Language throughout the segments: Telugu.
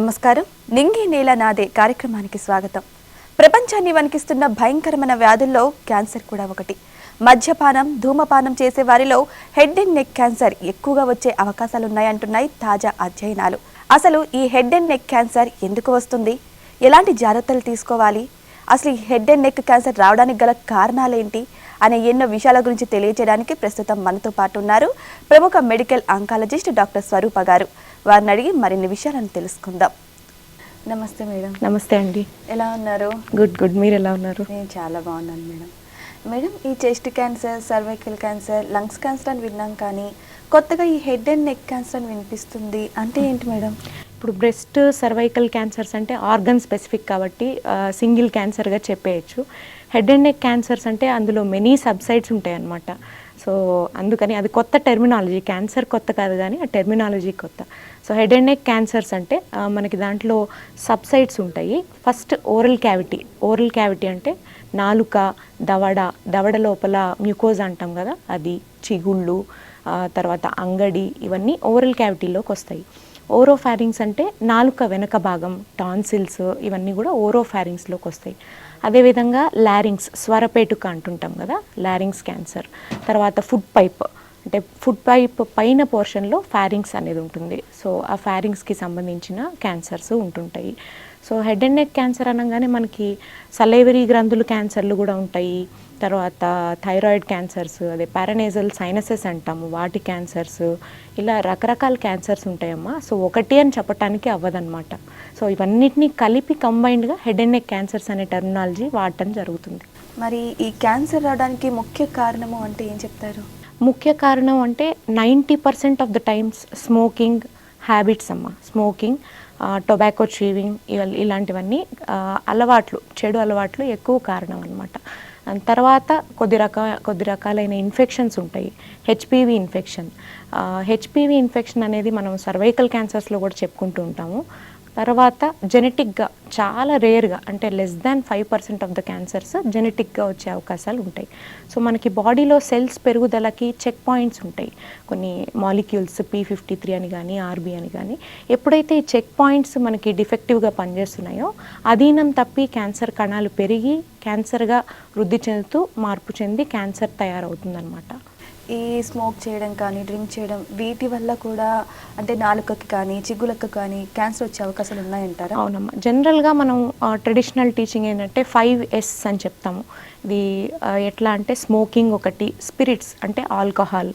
నమస్కారం. నింగి నేల నాదే కార్యక్రమానికి స్వాగతం. ప్రపంచాన్ని వణికిస్తున్న భయంకరమైన వ్యాధుల్లో క్యాన్సర్ కూడా ఒకటి. మద్యపానం ధూమపానం చేసే వారిలో హెడ్ అండ్ నెక్ క్యాన్సర్ ఎక్కువగా వచ్చే అవకాశాలున్నాయంటున్నాయి తాజా అధ్యయనాలు. అసలు ఈ హెడ్ అండ్ నెక్ క్యాన్సర్ ఎందుకు వస్తుంది? ఎలాంటి జాగ్రత్తలు తీసుకోవాలి? అసలు ఈ హెడ్ అండ్ నెక్ క్యాన్సర్ రావడానికి గల కారణాలేంటి? అనే ఎన్నో విషయాల గురించి తెలియజేయడానికి ప్రస్తుతం మనతో పాటు ఉన్నారు ప్రముఖ మెడికల్ ఆంకాలజిస్ట్ డాక్టర్ స్వరూప గారు. వారిని అడిగి మరిన్ని విషయాలను తెలుసుకుందాం. నమస్తే మేడం. నమస్తే అండి. ఎలా ఉన్నారు? Good good. మీరు ఎలా ఉన్నారు? నేను చాలా బాగున్నాను మేడం. మేడం ఈ chest cancer cervical cancer lungs cancer అని విన్నాం కానీ కొత్తగా ఈ హెడ్ అండ్ నెక్ క్యాన్సర్ అని వినిపిస్తుంది. అంటే ఏంటి మేడం? ఇప్పుడు బ్రెస్ట్ సర్వైకల్ క్యాన్సర్స్ అంటే ఆర్గన్ స్పెసిఫిక్ కాబట్టి సింగిల్ క్యాన్సర్గా చెప్పేయచ్చు. హెడ్ అండ్ నెక్ క్యాన్సర్స్ అంటే అందులో మెనీ సబ్సైడ్స్ ఉంటాయి అన్నమాట సో అందుకని అది కొత్త టెర్మినాలజీ క్యాన్సర్ కొత్త కాదు కానీ ఆ టెర్మినాలజీ కొత్త. So head and neck cancers అంటే మనకి దాంట్లో సబ్సైడ్స్ ఉంటాయి. First oral cavity oral cavity అంటే నాలుక దవడ దవడ లోపల మ్యూకోజ్ అంటాం కదా అది చిగుళ్ళు తర్వాత అంగడి ఇవన్నీ ఓరల్ క్యావిటీలోకి వస్తాయి. ఓరోఫారింగ్స్ అంటే నాలుక వెనక భాగం టాన్సిల్స్ ఇవన్నీ కూడా ఓరోఫారింగ్స్లోకి వస్తాయి. అదేవిధంగా లారింగ్స్ స్వరపేటుక అంటుంటాం కదా లారింగ్స్ క్యాన్సర్ తర్వాత ఫుడ్ పైప్ అంటే ఫుడ్ పైప్ పైన పోర్షన్లో ఫ్యారింగ్స్ అనేది ఉంటుంది. సో ఆ ఫ్యారింగ్స్కి సంబంధించిన క్యాన్సర్స్ ఉంటుంటాయి. So head and neck cancer అనగానే మనకి సలైవరీ గ్రంథులు క్యాన్సర్లు కూడా ఉంటాయి. తర్వాత థైరాయిడ్ క్యాన్సర్స్ అదే పారనేజల్ సైనసెస్ అంటాము వాటి క్యాన్సర్స్ ఇలా రకరకాల క్యాన్సర్స్ ఉంటాయమ్మా. సో ఒకటి అని చెప్పటానికి అవ్వదన్నమాట. సో ఇవన్నిటినీ కలిపి కంబైన్డ్గా హెడ్ అండ్ నెక్ క్యాన్సర్స్ అనే టెర్మినాలజీ వాడటం జరుగుతుంది. మరి ఈ క్యాన్సర్ రావడానికి ముఖ్య కారణము అంటే ఏం చెప్తారు? ముఖ్య కారణం అంటే ninety percent of the times smoking habits అమ్మ. స్మోకింగ్ టొబాకో చీవింగ్ ఇలాంటివన్నీ అలవాట్లు చెడు అలవాట్లు ఎక్కువ కారణం అనమాట తర్వాత కొద్ది రక కొద్ది రకాలైన ఇన్ఫెక్షన్స్ ఉంటాయి. HPV infection. హెచ్పివి ఇన్ఫెక్షన్ అనేది మనం సర్వైకల్ క్యాన్సర్స్లో కూడా చెప్పుకుంటూ ఉంటాము. తర్వాత జెనెటిక్గా చాలా రేర్గా అంటే less than five percent of the cancers జెనెటిక్గా వచ్చే అవకాశాలు ఉంటాయి. సో మనకి బాడీలో సెల్స్ పెరుగుదలకి చెక్ పాయింట్స్ ఉంటాయి. కొన్ని మాలిక్యూల్స్ పీ ఫిఫ్టీ త్రీ అని కానీ ఆర్బీ అని కానీ ఎప్పుడైతే ఈ చెక్ పాయింట్స్ మనకి డిఫెక్టివ్గా పనిచేస్తున్నాయో అధీనం తప్పి క్యాన్సర్ కణాలు పెరిగి క్యాన్సర్గా వృద్ధి చెందుతూ మార్పు చెంది క్యాన్సర్ తయారవుతుందన్నమాట. ఈ స్మోక్ చేయడం కానీ డ్రింక్ చేయడం వీటి వల్ల కూడా అంటే నాలుకకి కానీ చిగులకు కానీ క్యాన్సర్ వచ్చే అవకాశాలు ఉన్నాయంటారా? అవునమ్మా. జనరల్గా మనం ట్రెడిషనల్ టీచింగ్ ఏంటంటే ఫైవ్ ఎస్ అని చెప్తాము. ఇది ఎట్లా అంటే స్మోకింగ్ ఒకటి స్పిరిట్స్ అంటే ఆల్కహాల్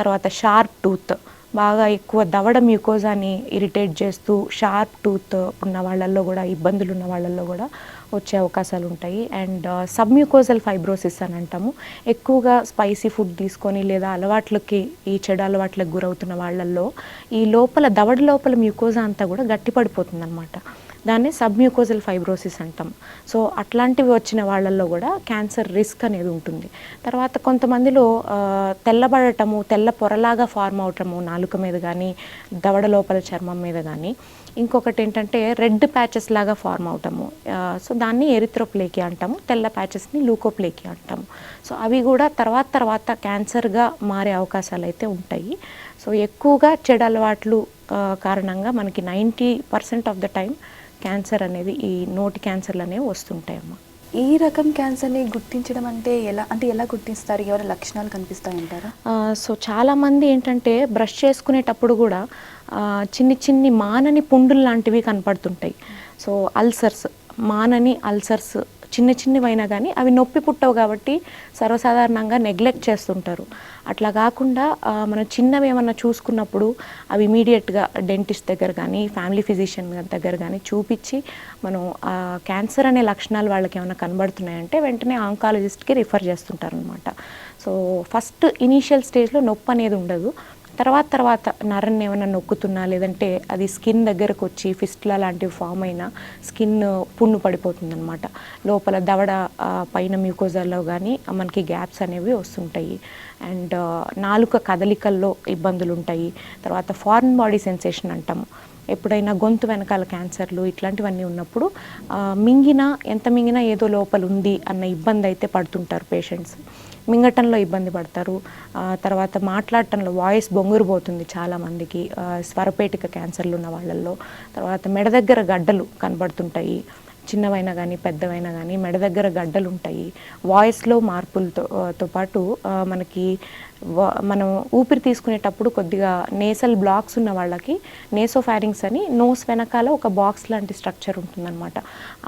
తర్వాత షార్ప్ టూత్ బాగా ఎక్కువ దవడ మ్యూకోజాని ఇరిటేట్ చేస్తూ షార్ప్ టూత్ ఉన్న వాళ్ళల్లో కూడా ఇబ్బందులు ఉన్న వాళ్ళల్లో కూడా వచ్చే అవకాశాలు ఉంటాయి. అండ్ సబ్మ్యూకోజల్ ఫైబ్రోసిస్ అని అంటాము. ఎక్కువగా స్పైసీ ఫుడ్ తీసుకొని లేదా అలవాట్లకి ఈ చెడు అలవాట్లకు గురవుతున్న వాళ్ళల్లో ఈ లోపల దవడ లోపల మ్యూకోజా అంతా కూడా గట్టిపడిపోతుంది అనమాట దాన్ని సబ్మ్యూకోజల్ ఫైబ్రోసిస్ అంటాం. సో అట్లాంటివి వచ్చిన వాళ్ళల్లో కూడా క్యాన్సర్ రిస్క్ అనేది ఉంటుంది. తర్వాత కొంతమందిలో తెల్లబడటము తెల్ల పొరలాగా ఫార్మ్ అవటము నాలుక మీద కానీ దవడ లోపల చర్మం మీద కానీ ఇంకొకటి ఏంటంటే రెడ్ ప్యాచెస్ లాగా ఫార్మ్ అవటము. సో దాన్ని ఎరిత్రోప్లేకి అంటాము తెల్ల ప్యాచెస్ని లూకోప్లేకి అంటాము. సో అవి కూడా తర్వాత తర్వాత క్యాన్సర్గా మారే అవకాశాలు అయితే ఉంటాయి. సో ఎక్కువగా చెడు అలవాట్లు కారణంగా మనకి ninety percent of the time cancer అనేది ఈ నోటి క్యాన్సర్లు అనేవి వస్తుంటాయమ్మా. ఈ రకం క్యాన్సర్ని గుర్తించడం అంటే ఎలా అంటే ఎలా గుర్తిస్తారు? ఎవరి లక్షణాలు కనిపిస్తాయంటారా? సో చాలామంది ఏంటంటే బ్రష్ చేసుకునేటప్పుడు కూడా చిన్ని చిన్ని మానని పుండులు లాంటివి కనపడుతుంటాయి. సో అల్సర్స్ మానని అల్సర్స్ చిన్న చిన్నవైనా కానీ అవి నొప్పి పుట్టవు కాబట్టి సర్వసాధారణంగా నెగ్లెక్ట్ చేస్తుంటారు. అట్లా కాకుండా మనం చిన్నవి ఏమన్నా చూసుకున్నప్పుడు అవి ఇమీడియట్గా డెంటిస్ట్ దగ్గర కానీ ఫ్యామిలీ ఫిజిషియన్ దగ్గర కానీ చూపించి మనం క్యాన్సర్ అనే లక్షణాలు వాళ్ళకి ఏమైనా కనబడుతున్నాయంటే వెంటనే ఆంకాలజిస్ట్కి రిఫర్ చేస్తుంటారు అనమాట సో ఫస్ట్ ఇనీషియల్ స్టేజ్లో నొప్పి అనేది ఉండదు. తర్వాత తర్వాత నరన్ని ఏమైనా నొక్కుతున్నా లేదంటే అది స్కిన్ దగ్గరకు వచ్చి ఫిస్ట్లా లాంటివి ఫామ్ అయినా స్కిన్ పున్ను పడిపోతుంది అనమాట లోపల దవడ పైన మ్యూకోజాల్లో కానీ మనకి గ్యాప్స్ అనేవి వస్తుంటాయి. అండ్ నాలుక కదలికల్లో ఇబ్బందులు ఉంటాయి తర్వాత ఫారిన్ బాడీ సెన్సేషన్ అంటాము. ఎప్పుడైనా గొంతు వెనకాల క్యాన్సర్లు ఇట్లాంటివన్నీ ఉన్నప్పుడు మింగినా ఎంత మింగినా ఏదో లోపల ఉంది అన్న ఇబ్బంది అయితే పడుతుంటారు పేషెంట్స్. మింగటంలో ఇబ్బంది పడతారు. తర్వాత మాట్లాడటంలో వాయిస్ బొంగురుపోతుంది చాలామందికి. స్వరపేటిక క్యాన్సర్లు ఉన్న వాళ్ళల్లో. తర్వాత మెడ దగ్గర గడ్డలు కనబడుతుంటాయి. చిన్నవైనా కానీ పెద్దవైనా కానీ మెడ దగ్గర గడ్డలు ఉంటాయి వాయిస్లో మార్పులతో తో పాటు మనకి మనం ఊపిరి తీసుకునేటప్పుడు కొద్దిగా నేసల్ బ్లాక్స్ ఉన్న వాళ్ళకి నేసోఫారింగ్స్ అని నోస్ వెనకాల ఒక బాక్స్ లాంటి స్ట్రక్చర్ ఉంటుందన్నమాట.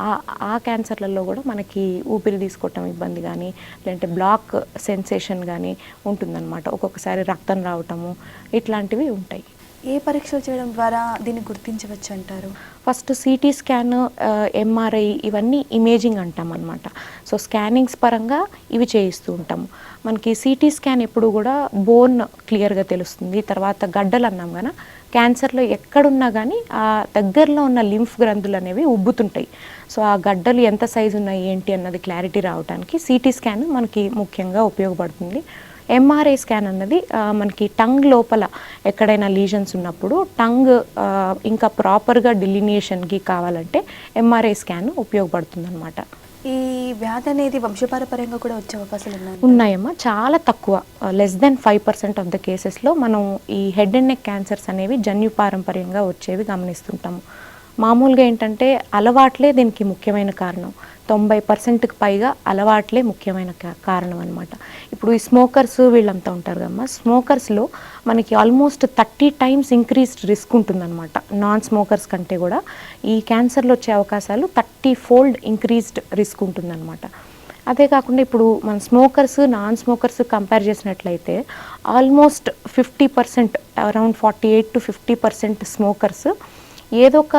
ఆ ఆ క్యాన్సర్లలో కూడా మనకి ఊపిరి తీసుకోవటం ఇబ్బంది కానీ లేదంటే బ్లాక్ సెన్సేషన్ కానీ ఉంటుందన్నమాట. ఒక్కొక్కసారి రక్తం రావటము ఇట్లాంటివి ఉంటాయి. ఏ పరీక్షలు చేయడం ద్వారా దీన్ని గుర్తించవచ్చు అంటారు? ఫస్ట్ సిటీ స్కాన్ ఎంఆర్ఐ ఇవన్నీ ఇమేజింగ్ అంటాం అనమాట సో స్కానింగ్స్ పరంగా ఇవి చేయిస్తూ ఉంటాము. మనకి సిటీ స్కాన్ ఎప్పుడు కూడా బోన్ క్లియర్గా తెలుస్తుంది. తర్వాత గడ్డలు అన్నాం కదా క్యాన్సర్లో ఎక్కడున్నా కానీ ఆ దగ్గరలో ఉన్న లింఫ్ గ్రంథులు అనేవి ఉబ్బుతుంటాయి. సో ఆ గడ్డలు ఎంత సైజు ఉన్నాయి ఏంటి అన్నది క్లారిటీ రావడానికి సిటీ స్కాన్ మనకి ముఖ్యంగా ఉపయోగపడుతుంది. ఎంఆర్ఐ స్కాన్ అన్నది మనకి టంగ్ లోపల ఎక్కడైనా లీజన్స్ ఉన్నప్పుడు టంగ్ ఇంకా ప్రాపర్గా డిలినియేషన్కి కావాలంటే ఎంఆర్ఐ స్కాన్ ఉపయోగపడుతుంది అనమాట ఈ వ్యాధి అనేది వంశపారపర్యంగా కూడా వచ్చే అవకాశాలు ఉన్నాయి ఉన్నాయమ్మా చాలా తక్కువ. Less then five percent of the కేసెస్లో మనం ఈ హెడ్ అండ్ నెక్ క్యాన్సర్స్ అనేవి జన్యు పారంపర్యంగా వచ్చేవి గమనిస్తుంటాము. మామూలుగా ఏంటంటే అలవాట్లే దీనికి ముఖ్యమైన కారణం. తొంభై పర్సెంట్కి పైగా అలవాట్లే ముఖ్యమైన కారణం అనమాట ఇప్పుడు ఈ స్మోకర్స్ వీళ్ళంతా ఉంటారు కదమ్మా. స్మోకర్స్లో మనకి almost thirty times increased risk ఉంటుందన్నమాట. నాన్ స్మోకర్స్ కంటే కూడా. ఈ క్యాన్సర్లు వచ్చే అవకాశాలు థర్టీ ఫోల్డ్ ఇంక్రీస్డ్ రిస్క్ ఉంటుందన్నమాట. అదే కాకుండా ఇప్పుడు మన స్మోకర్స్ నాన్ స్మోకర్స్ కంపేర్ చేసినట్లయితే almost fifty percent around forty eight to fifty percent smokers ఏదో ఒక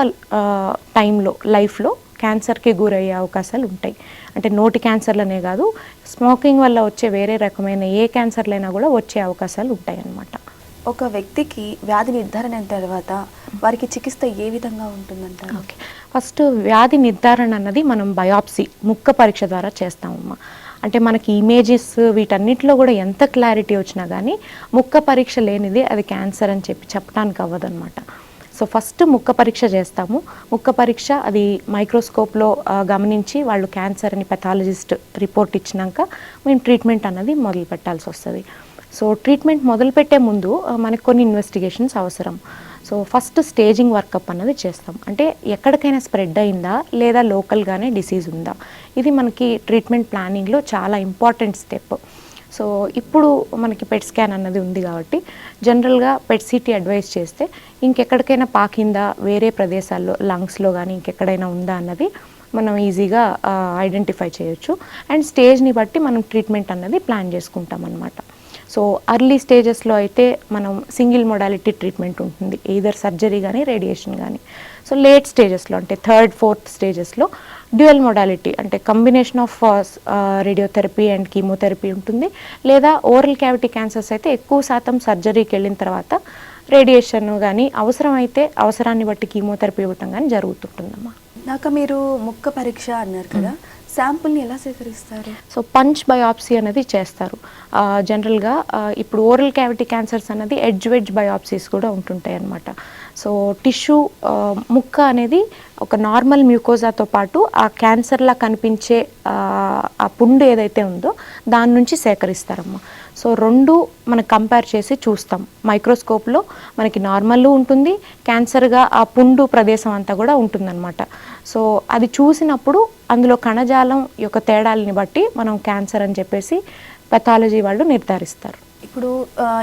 టైంలో లైఫ్లో క్యాన్సర్కి గురయ్యే అవకాశాలు ఉంటాయి. అంటే నోటి క్యాన్సర్లనే కాదు స్మోకింగ్ వల్ల వచ్చే వేరే రకమైన ఏ క్యాన్సర్లైనా కూడా వచ్చే అవకాశాలు ఉంటాయి అన్నమాట ఒక వ్యక్తికి వ్యాధి నిర్ధారణ అయిన తర్వాత వారికి చికిత్స ఏ విధంగా ఉంటుందంటారు? ఓకే. ఫస్ట్ వ్యాధి నిర్ధారణ అన్నది మనం బయాప్సీ ముక్క పరీక్ష ద్వారా చేస్తామమ్మా. అంటే మనకి ఇమేజెస్ వీటన్నిటిలో కూడా ఎంత క్లారిటీ వచ్చినా కానీ ముక్క పరీక్ష లేనిది అది క్యాన్సర్ అని చెప్పి చెప్పడానికి అవ్వదన్నమాట. సో ఫస్ట్ ముక్క పరీక్ష చేస్తాము. ముక్క పరీక్ష అది మైక్రోస్కోప్లో గమనించి వాళ్ళు క్యాన్సర్ అని పెథాలజిస్ట్ రిపోర్ట్ ఇచ్చినాక మేము ట్రీట్మెంట్ అన్నది మొదలు పెట్టాల్సి వస్తుంది. సో ట్రీట్మెంట్ మొదలుపెట్టే ముందు మనకు కొన్ని ఇన్వెస్టిగేషన్స్ అవసరం. సో ఫస్ట్ స్టేజింగ్ వర్కప్ అన్నది చేస్తాం. అంటే ఎక్కడికైనా స్ప్రెడ్ అయిందా లేదా లోకల్గానే డిసీజ్ ఉందా? ఇది మనకి ట్రీట్మెంట్ ప్లానింగ్లో చాలా ఇంపార్టెంట్ స్టెప్ సో ఇప్పుడు మనకి పెట్ స్కాన్ అన్నది ఉంది కాబట్టి జనరల్గా పెట్ సిటీ అడ్వైస్ చేస్తే ఇంకెక్కడికైనా పాకిందా వేరే ప్రదేశాల్లో లంగ్స్లో కానీ ఇంకెక్కడైనా ఉందా అన్నది మనం ఈజీగా ఐడెంటిఫై చేయొచ్చు. అండ్ స్టేజ్ని బట్టి మనం ట్రీట్మెంట్ అన్నది ప్లాన్ చేసుకుంటాం అనమాట సో అర్లీ స్టేజెస్లో అయితే మనం సింగిల్ మొడాలిటీ ట్రీట్మెంట్ ఉంటుంది. ఈధర్ సర్జరీ కానీ రేడియేషన్ కానీ సో లేట్ స్టేజెస్లో అంటే థర్డ్ ఫోర్త్ స్టేజెస్లో డ్యూయల్ మొడాలిటీ అంటే combination of radiotherapy and chemotherapy ఉంటుంది. లేదా ఓరల్ క్యావిటీ క్యాన్సర్స్ అయితే ఎక్కువ శాతం సర్జరీకి వెళ్ళిన తర్వాత రేడియేషన్ కానీ అవసరమైతే అవసరాన్ని బట్టి కీమోథెరపీ ఇవ్వటం కానీ జరుగుతుంటుందమ్మా. నాక మీరు ముక్క పరీక్ష అన్నారు కదా. శాంపుల్ని ఎలా సేకరిస్తారు? సో పంచ్ బయాప్సీ అనేది చేస్తారు. జనరల్గా ఇప్పుడు ఓరల్ క్యావిటీ క్యాన్సర్స్ అనేది ఎడ్జ్ వెడ్జ్ బయాప్సీస్ కూడా ఉంటుంటాయి అనమాట సో టిష్యూ ముక్క అనేది ఒక నార్మల్ మ్యూకోజాతో పాటు ఆ క్యాన్సర్లా కనిపించే ఆ, ఆ పుండు ఏదైతే ఉందో దాని నుంచి సేకరిస్తారమ్మా. సో రెండు మనం కంపేర్ చేసి చూస్తాం. మైక్రోస్కోప్లో మనకి నార్మల్ ఉంటుంది క్యాన్సర్గా ఆ పుండు ప్రదేశం అంతా కూడా ఉంటుందన్నమాట. సో అది చూసినప్పుడు అందులో కణజాలం యొక్క తేడాలని బట్టి మనం క్యాన్సర్ అని చెప్పేసి పెథాలజీ వాళ్ళు నిర్ధారిస్తారు. ఇప్పుడు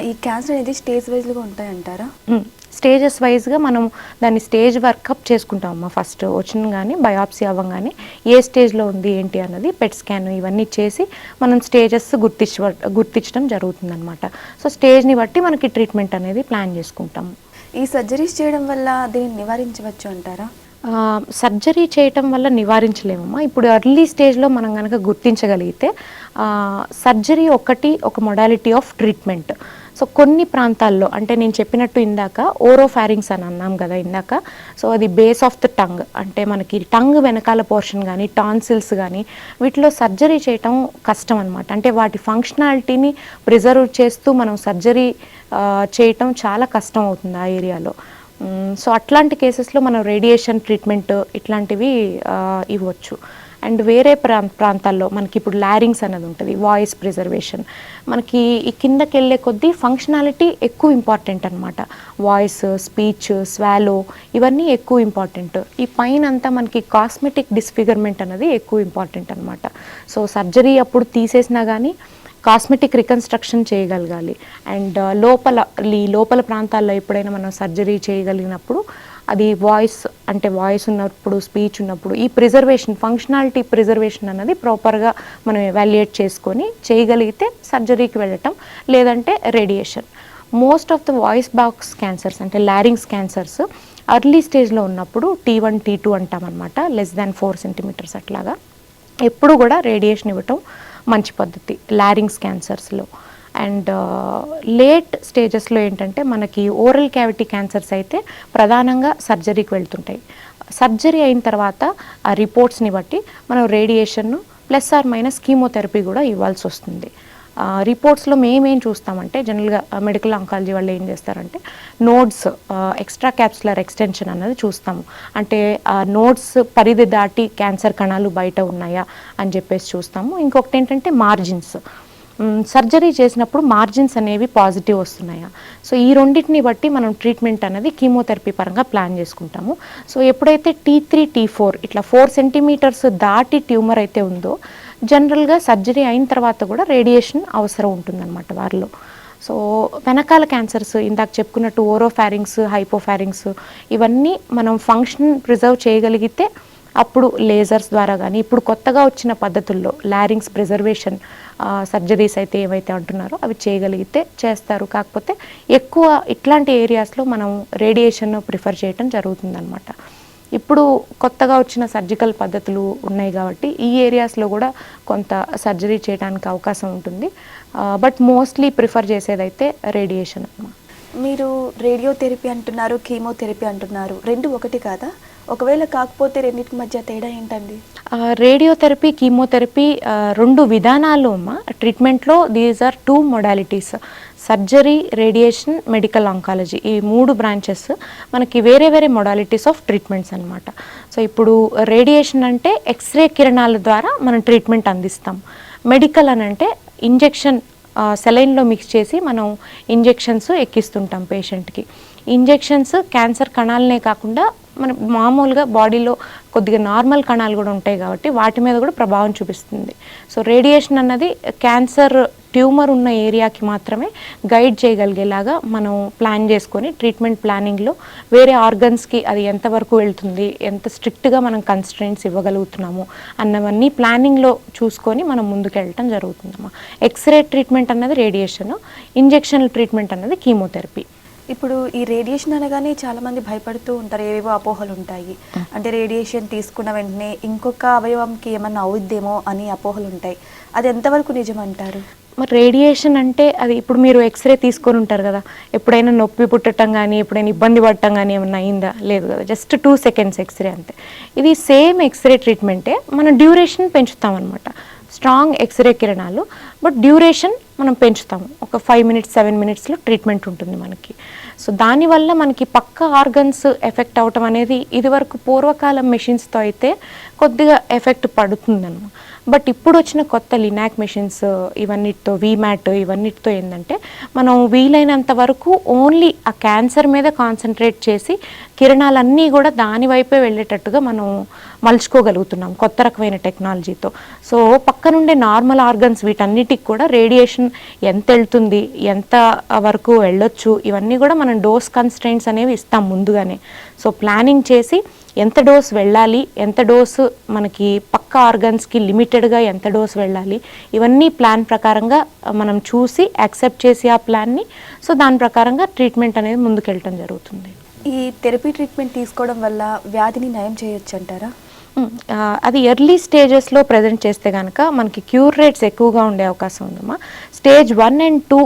ఈ క్యాన్సర్ అనేది స్టేజ్ వైజ్గా ఉంటాయంటారా? స్టేజెస్ వైజ్గా మనం దాన్ని స్టేజ్ వర్కప్ చేసుకుంటాం అమ్మ. ఫస్ట్ వచ్చిన కానీ బయాప్సీ అవ్వగానే ఏ స్టేజ్లో ఉంది ఏంటి అన్నది పెట్ స్కాన్ ఇవన్నీ చేసి మనం స్టేజెస్ గుర్తించ గుర్తించడం జరుగుతుందన్నమాట. సో స్టేజ్ని బట్టి మనకి ట్రీట్మెంట్ అనేది ప్లాన్ చేసుకుంటాము ఈ సర్జరీస్ చేయడం వల్ల దీన్ని నివారించవచ్చు అంటారా? సర్జరీ చేయటం వల్ల నివారించలేమమ్మా. ఇప్పుడు ఎర్లీ స్టేజ్లో మనం కనుక గుర్తించగలిగితే సర్జరీ ఒకటి ఒక మొడాలిటీ ఆఫ్ ట్రీట్మెంట్ సో కొన్ని ప్రాంతాల్లో అంటే నేను చెప్పినట్టు ఇందాక ఓరోఫారింగ్స్ అని అన్నాం కదా ఇందాక సో అది బేస్ ఆఫ్ ద టంగ్ అంటే మనకి టంగ్ వెనకాల పోర్షన్ కానీ టాన్సిల్స్ కానీ వీటిలో సర్జరీ చేయటం కష్టం అనమాట అంటే వాటి ఫంక్షనాలిటీని ప్రిజర్వ్ చేస్తూ మనం సర్జరీ చేయటం చాలా కష్టం అవుతుంది ఆ ఏరియాలో. సో అట్లాంటి కేసెస్లో మనం రేడియేషన్ ట్రీట్మెంట్ ఇట్లాంటివి ఇవ్వచ్చు. అండ్ వేరే ప్రా ప్రాంతాల్లో మనకి ఇప్పుడు లారింగ్స్ అనేది ఉంటుంది వాయిస్ ప్రిజర్వేషన్. మనకి ఈ కిందకి వెళ్ళే కొద్దీ ఫంక్షనాలిటీ ఎక్కువ ఇంపార్టెంట్ అనమాట వాయిస్ స్పీచ్ స్వాలో ఇవన్నీ ఎక్కువ ఇంపార్టెంట్. ఈ పైన అంతా మనకి కాస్మెటిక్ డిస్ఫిగర్మెంట్ అనేది ఎక్కువ ఇంపార్టెంట్ అనమాట సో సర్జరీ అప్పుడు తీసేసినా కానీ కాస్మెటిక్ రికన్స్ట్రక్షన్ చేయగలగాలి. అండ్ లోపల ఈ లోపల ప్రాంతాల్లో ఎప్పుడైనా మనం సర్జరీ చేయగలిగినప్పుడు అది వాయిస్ అంటే వాయిస్ ఉన్నప్పుడు స్పీచ్ ఉన్నప్పుడు ఈ ప్రిజర్వేషన్ ఫంక్షనాలిటీ ప్రిజర్వేషన్ అన్నది ప్రాపర్గా మనం ఎవాల్యుయేట్ చేసుకొని చేయగలిగితే సర్జరీకి వెళ్ళటం లేదంటే radiation most of the voice box cancers అంటే లారింగ్స్ క్యాన్సర్స్ అర్లీ స్టేజ్లో ఉన్నప్పుడు టీ వన్ టీ టూ అంటామన్నమాట లెస్ దాన్ ఫోర్ సెంటీమీటర్స్ అట్లాగా. ఎప్పుడు కూడా రేడియేషన్ ఇవ్వటం మంచి పద్ధతి లారింగ్స్ క్యాన్సర్స్లో అండ్ లేట్ స్టేజెస్లో ఏంటంటే మనకి ఓరల్ క్యావిటీ క్యాన్సర్స్ అయితే ప్రధానంగా సర్జరీకి వెళ్తుంటాయి. సర్జరీ అయిన తర్వాత ఆ రిపోర్ట్స్ని బట్టి మనం రేడియేషన్ను ప్లస్ ఆర్ మైనస్ కీమోథెరపీ కూడా ఇవ్వాల్సి వస్తుంది. రిపోర్ట్స్లో మేమేం చూస్తామంటే జనరల్గా మెడికల్ అంకాలజీ వాళ్ళు ఏం చేస్తారంటే నోడ్స్ ఎక్స్ట్రా క్యాప్సులర్ ఎక్స్టెన్షన్ అన్నది చూస్తాము. అంటే నోడ్స్ పరిధి దాటి క్యాన్సర్ కణాలు బయట ఉన్నాయా అని చెప్పేసి చూస్తాము. ఇంకొకటి ఏంటంటే మార్జిన్స్. సర్జరీ చేసినప్పుడు మార్జిన్స్ అనేవి పాజిటివ్ వస్తున్నాయా? సో ఈ రెండింటిని బట్టి మనం ట్రీట్మెంట్ అనేది కీమోథెరపీ పరంగా ప్లాన్ చేసుకుంటాము. సో ఎప్పుడైతే టీ త్రీ టీ ఫోర్ ఇట్లా ఫోర్ సెంటీమీటర్స్ దాటి ట్యూమర్ అయితే ఉందో జనరల్గా సర్జరీ అయిన తర్వాత కూడా రేడియేషన్ అవసరం ఉంటుందన్నమాట వారిలో. సో వెనకాల క్యాన్సర్స్ ఇందాక చెప్పుకున్నట్టు ఓరోఫారింగ్స్ హైపోఫారింగ్స్ ఇవన్నీ మనం ఫంక్షన్ ప్రిజర్వ్ చేయగలిగితే అప్పుడు లేజర్స్ ద్వారా కానీ ఇప్పుడు కొత్తగా వచ్చిన పద్ధతుల్లో లారింగ్స్ ప్రిజర్వేషన్ సర్జరీస్ అయితే ఏవైతే అంటున్నారో అవి చేయగలిగితే చేస్తారు. కాకపోతే ఎక్కువ ఇట్లాంటి ఏరియాస్లో మనం రేడియేషన్ ప్రిఫర్ చేయటం జరుగుతుందనమాట ఇప్పుడు కొత్తగా వచ్చిన సర్జికల్ పద్ధతులు ఉన్నాయి కాబట్టి ఈ ఏరియాస్లో కూడా కొంత సర్జరీ చేయడానికి అవకాశం ఉంటుంది. బట్ మోస్ట్లీ ప్రిఫర్ చేసేదైతే రేడియేషన్ అన్నమాట. మీరు రేడియోథెరపీ అంటున్నారు కీమోథెరపీ అంటున్నారు రెండు ఒకటి కాదా? ఒకవేళ కాకపోతే రెండింటి మధ్య తేడా ఏంటండి? రేడియోథెరపీ కీమోథెరపీ రెండు విధానాలు అమ్మా ట్రీట్మెంట్లో these are two modalities surgery radiation medical oncology ఈ మూడు బ్రాంచెస్ మనకి వేరే వేరే మొడాలిటీస్ ఆఫ్ ట్రీట్మెంట్స్ అన్నమాట. సో ఇప్పుడు రేడియేషన్ అంటే ఎక్స్రే కిరణాల ద్వారా మనం ట్రీట్మెంట్ అందిస్తాం. మెడికల్ అని అంటే ఇంజెక్షన్ సెలైన్లో మిక్స్ చేసి మనం ఇంజెక్షన్స్ ఎక్కిస్తుంటాం పేషెంట్కి ఇంజెక్షన్స్ క్యాన్సర్ కణాలనే కాకుండా మన మామూలుగా బాడీలో కొద్దిగా నార్మల్ కణాలు కూడా ఉంటాయి కాబట్టి వాటి మీద కూడా ప్రభావం చూపిస్తుంది. సో రేడియేషన్ అన్నది క్యాన్సర్ ట్యూమర్ ఉన్న ఏరియాకి మాత్రమే గైడ్ చేయగలిగేలాగా మనం ప్లాన్ చేసుకొని ట్రీట్మెంట్ ప్లానింగ్లో వేరే ఆర్గన్స్కి అది ఎంతవరకు వెళ్తుంది ఎంత స్ట్రిక్ట్గా మనం కన్స్ట్రెంట్స్ ఇవ్వగలుగుతున్నాము అన్నవన్నీ ప్లానింగ్లో చూసుకొని మనం ముందుకెళ్ళటం జరుగుతుందమ్మా. ఎక్స్రే ట్రీట్మెంట్ అన్నది రేడియేషన్ ఇంజెక్షన్ ట్రీట్మెంట్ అన్నది కీమోథెరపీ. ఇప్పుడు ఈ రేడియేషన్ అనగానే చాలా మంది భయపడుతూ ఉంటారు. ఏవేవో అపోహలు ఉంటాయి. అంటే రేడియేషన్ తీసుకున్న వెంటనే ఇంకొక అవయవంకి ఏమన్నా అవుద్దేమో అని అపోహలు ఉంటాయి. అది ఎంతవరకు నిజం అంటారు మరి రేడియేషన్ అంటే అది ఇప్పుడు మీరు ఎక్స్రే తీసుకొని ఉంటారు కదా. ఎప్పుడైనా నొప్పి పుట్టడం కానీ ఎప్పుడైనా ఇబ్బంది పడటం కానీ ఏమన్నా అయిందా? లేదు కదా. జస్ట్ టూ సెకండ్స్ ఎక్స్రే అంతే. ఇది సేమ్ ఎక్స్రే ట్రీట్మెంటే మనం డ్యూరేషన్ పెంచుతాం అనమాట స్ట్రాంగ్ ఎక్స్రే కిరణాలు. బట్ డ్యూరేషన్ మనం పెంచుతాము. ఒక ఫైవ్ మినిట్స్ సెవెన్ మినిట్స్లో ట్రీట్మెంట్ ఉంటుంది మనకి. సో దానివల్ల మనకి పక్క ఆర్గన్స్ ఎఫెక్ట్ అవటం అనేది ఇదివరకు పూర్వకాలం మెషిన్స్తో అయితే కొద్దిగా ఎఫెక్ట్ పడుతుందన్నమాట. బట్ ఇప్పుడు వచ్చిన కొత్త లినాక్ మెషిన్స్ ఇవన్నిటితో వీమ్యాట్ ఇవన్నిటితో ఏంటంటే మనం వీలైనంత వరకు ఓన్లీ ఆ క్యాన్సర్ మీద కాన్సన్ట్రేట్ చేసి కిరణాలన్నీ కూడా దాని వైపే వెళ్ళేటట్టుగా మనం మలుచుకోగలుగుతున్నాం కొత్త రకమైన టెక్నాలజీతో సో పక్కనుండే నార్మల్ ఆర్గన్స్ వీటన్నిటికి కూడా రేడియేషన్ ఎంత వెళ్తుంది ఎంత వరకు వెళ్ళొచ్చు ఇవన్నీ కూడా మనం డోస్ కన్స్ట్రెయింట్స్ అనేవి ఇస్తాం ముందుగానే. సో ప్లానింగ్ చేసి ఎంత డోస్ వెళ్ళాలి? ఎంత డోసు మనకి పక్క ఆర్గన్స్కి లిమిటెడ్గా ఎంత డోస్ వెళ్ళాలి? ఇవన్నీ ప్లాన్ ప్రకారంగా మనం చూసి యాక్సెప్ట్ చేసి ఆ ప్లాన్ని సో దాని ప్రకారంగా ట్రీట్మెంట్ అనేది ముందుకెళ్ళటం జరుగుతుంది. ఈ థెరపీ ట్రీట్మెంట్ తీసుకోవడం వల్ల వ్యాధిని నయం చేయొచ్చు అంటారా అది ఎర్లీ స్టేజెస్లో ప్రజెంట్ చేస్తే కనుక మనకి క్యూర్ రేట్స్ ఎక్కువగా ఉండే అవకాశం ఉందమ్మా. Stage one and two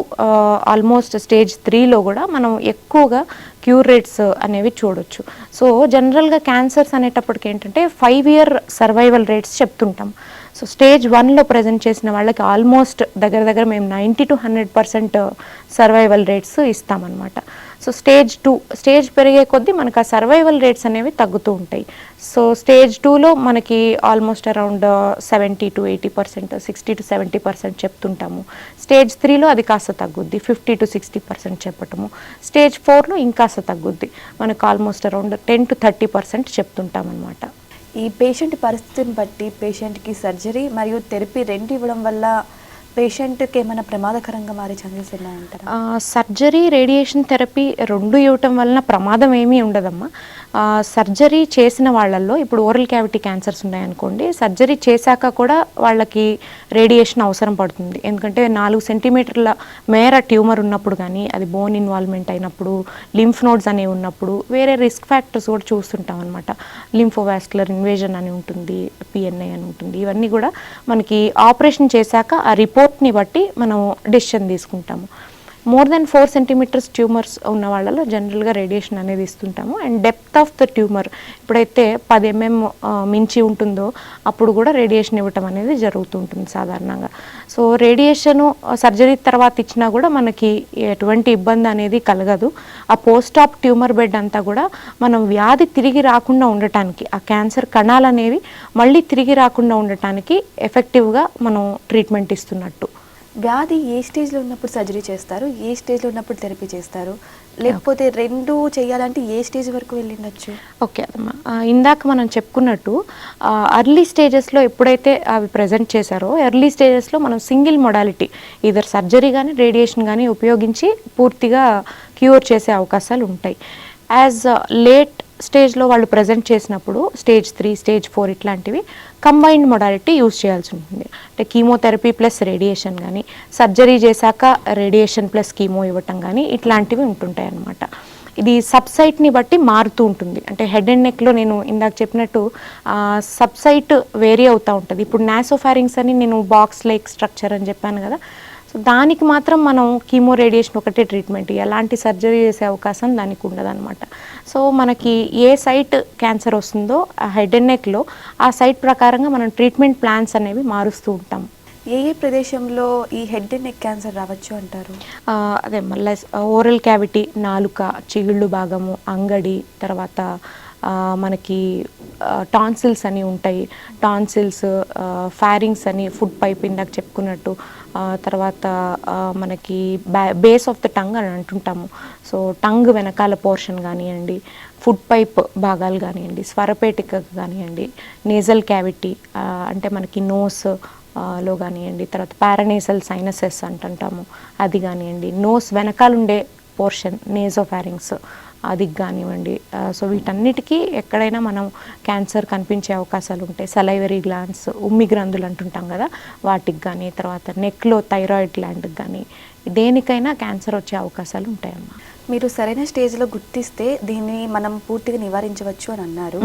almost stage త్రీలో కూడా మనం ఎక్కువగా క్యూర్ రేట్స్ అనేవి చూడొచ్చు. సో జనరల్గా క్యాన్సర్స్ అనేటప్పటికి ఏంటంటే ఫైవ్ ఇయర్ సర్వైవల్ రేట్స్ చెప్తుంటాం. సో స్టేజ్ వన్లో ప్రజెంట్ చేసిన వాళ్ళకి ఆల్మోస్ట్ దగ్గర దగ్గర మేము ninety to hundred percent survival rates ఇస్తామన్నమాట. So stage two stage పెరిగే కొద్దీ మనకు ఆ సర్వైవల్ రేట్స్ అనేవి తగ్గుతూ ఉంటాయి. సో స్టేజ్ టూలో మనకి almost around seventy to eighty percent sixty to seventy percent చెప్తుంటాము. Stage త్రీలో అది కాస్త తగ్గుద్ది ఫిఫ్టీ టు సిక్స్టీ పర్సెంట్ చెప్పటము. స్టేజ్ ఫోర్లో ఇంకాస్త తగ్గుద్ది మనకు almost around ten to thirty percent చెప్తుంటాం అనమాట ఈ పేషెంట్ పరిస్థితిని బట్టి పేషెంట్కి సర్జరీ మరియు థెరపీ రెండు ఇవ్వడం వల్ల పేషెంట్కి ఏమైనా ప్రమాదకరంగా మారే ఛాన్సెస్ ఉన్నాయంటారా సర్జరీ రేడియేషన్ థెరపీ రెండు ఇవ్వటం వలన ప్రమాదం ఏమీ ఉండదమ్మా. సర్జరీ చేసిన వాళ్ళల్లో ఇప్పుడు ఓరల్ క్యావిటీ క్యాన్సర్స్ ఉన్నాయనుకోండి సర్జరీ చేశాక కూడా వాళ్ళకి రేడియేషన్ అవసరం పడుతుంది. ఎందుకంటే నాలుగు సెంటీమీటర్ల మేర ట్యూమర్ ఉన్నప్పుడు కానీ అది బోన్ ఇన్వాల్వ్మెంట్ అయినప్పుడు లింఫ్ నోడ్స్ అనేవి ఉన్నప్పుడు వేరే రిస్క్ ఫ్యాక్టర్స్ కూడా చూస్తుంటాం అనమాట లింఫోవాస్కులర్ ఇన్వేజన్ అని ఉంటుంది పిఎన్ఐ అని ఉంటుంది. ఇవన్నీ కూడా మనకి ఆపరేషన్ చేశాక ఆ రిపోర్ట్ని బట్టి మనం డెసిషన్ తీసుకుంటాము. More than four centimetres tumours ఉన్న వాళ్ళలో జనరల్గా రేడియేషన్ అనేది ఇస్తుంటాము. And depth of the tumour ఎప్పుడైతే పది ఎంఎం మించి ఉంటుందో అప్పుడు కూడా రేడియేషన్ ఇవ్వటం అనేది జరుగుతుంటుంది సాధారణంగా. సో రేడియేషను సర్జరీ తర్వాత ఇచ్చినా కూడా మనకి ఎటువంటి ఇబ్బంది అనేది కలగదు. ఆ పోస్ట్ ఆప్ ట్యూమర్ బెడ్ అంతా కూడా మనం వ్యాధి తిరిగి రాకుండా ఉండటానికి ఆ క్యాన్సర్ కణాలు అనేవి మళ్ళీ తిరిగి రాకుండా ఉండటానికి ఎఫెక్టివ్గా మనం ట్రీట్మెంట్ ఇస్తున్నట్టు. వ్యాధి ఏ స్టేజ్లో ఉన్నప్పుడు సర్జరీ చేస్తారు ఏ స్టేజ్లో ఉన్నప్పుడు థెరపీ చేస్తారు? లేకపోతే రెండు చేయాలంటే ఏ స్టేజ్ వరకు వెళ్ళిండొచ్చు? ఓకే అమ్మా ఆ, ఇందాక మనం చెప్పుకున్నట్టు అర్లీ స్టేజెస్లో ఎప్పుడైతే అవి ప్రజెంట్ చేశారో ఎర్లీ స్టేజెస్లో మనం సింగిల్ మొడాలిటీ ఇదర్ సర్జరీ కానీ రేడియేషన్ కానీ ఉపయోగించి పూర్తిగా క్యూర్ చేసే అవకాశాలు ఉంటాయి. యాజ్ లేట్ స్టేజ్లో వాళ్ళు ప్రజెంట్ చేసినప్పుడు స్టేజ్ త్రీ స్టేజ్ ఫోర్ ఇట్లాంటివి కంబైన్డ్ మొడాలిటీ యూజ్ చేయాల్సి ఉంటుంది. అంటే కీమోథెరపీ ప్లస్ రేడియేషన్ కానీ సర్జరీ చేశాక రేడియేషన్ ప్లస్ కీమో ఇవ్వటం కానీ ఇట్లాంటివి ఉంటుంటాయి అన్నమాట. ఇది సబ్సైట్ని బట్టి మారుతూ ఉంటుంది. అంటే హెడ్ అండ్ నెక్లో నేను ఇందాక చెప్పినట్టు సబ్సైట్ వేరీ అవుతూ ఉంటుంది. ఇప్పుడు నాసోఫారింగ్స్ అని నేను బాక్స్ లైక్ స్ట్రక్చర్ అని చెప్పాను కదా సో దానికి మాత్రం మనం కీమో రేడియేషన్ ఒకటే ట్రీట్మెంట్ ఎలాంటి సర్జరీ చేసే అవకాశం దానికి ఉండదన్నమాట. సో మనకి ఏ సైట్ క్యాన్సర్ వస్తుందో ఆ హెడ్ అండ్ నెక్లో ఆ సైట్ ప్రకారంగా మనం ట్రీట్మెంట్ ప్లాన్స్ అనేవి మారుస్తూ ఉంటాం. ఏ ఏ ప్రదేశంలో ఈ హెడ్ అండ్ నెక్ క్యాన్సర్ రావచ్చు అంటారు? అదే మళ్ళీ ఓరల్ క్యావిటీ నాలుక చిగుళ్ళు భాగము అంగడి తర్వాత మనకి టాన్సిల్స్ అని ఉంటాయి. టాన్సిల్స్ ఫ్యారింగ్స్ అని ఫుడ్ పైప్ ఇందాక చెప్పుకున్నట్టు తర్వాత మనకి బేస్ ఆఫ్ ద టంగ్ అని అంటుంటాము. సో టంగ్ వెనకాల పోర్షన్ కానివ్వండి ఫుడ్ పైప్ భాగాలు కానివ్వండి స్వరపేటిక కానివ్వండి నేజల్ క్యావిటీ అంటే మనకి నోస్లో కానివ్వండి తర్వాత పారనేసల్ సైనసెస్ అంటుంటాము. అది కానివ్వండి నోస్ వెనకాల ఉండే పోర్షన్ నేజోఫారింగ్స్ అది కానివ్వండి. సో వీటన్నిటికీ ఎక్కడైనా మనం క్యాన్సర్ కనిపించే అవకాశాలు ఉంటాయి సలైవరీ గ్లాన్స్ ఉమ్మి గ్రంథులు అంటుంటాం కదా వాటికి కానీ తర్వాత నెక్లో థైరాయిడ్ గ్లాండ్కి కానీ దేనికైనా క్యాన్సర్ వచ్చే అవకాశాలు ఉంటాయమ్మా. మీరు సరైన స్టేజ్లో గుర్తిస్తే దీన్ని మనం పూర్తిగా నివారించవచ్చు అని అన్నారు.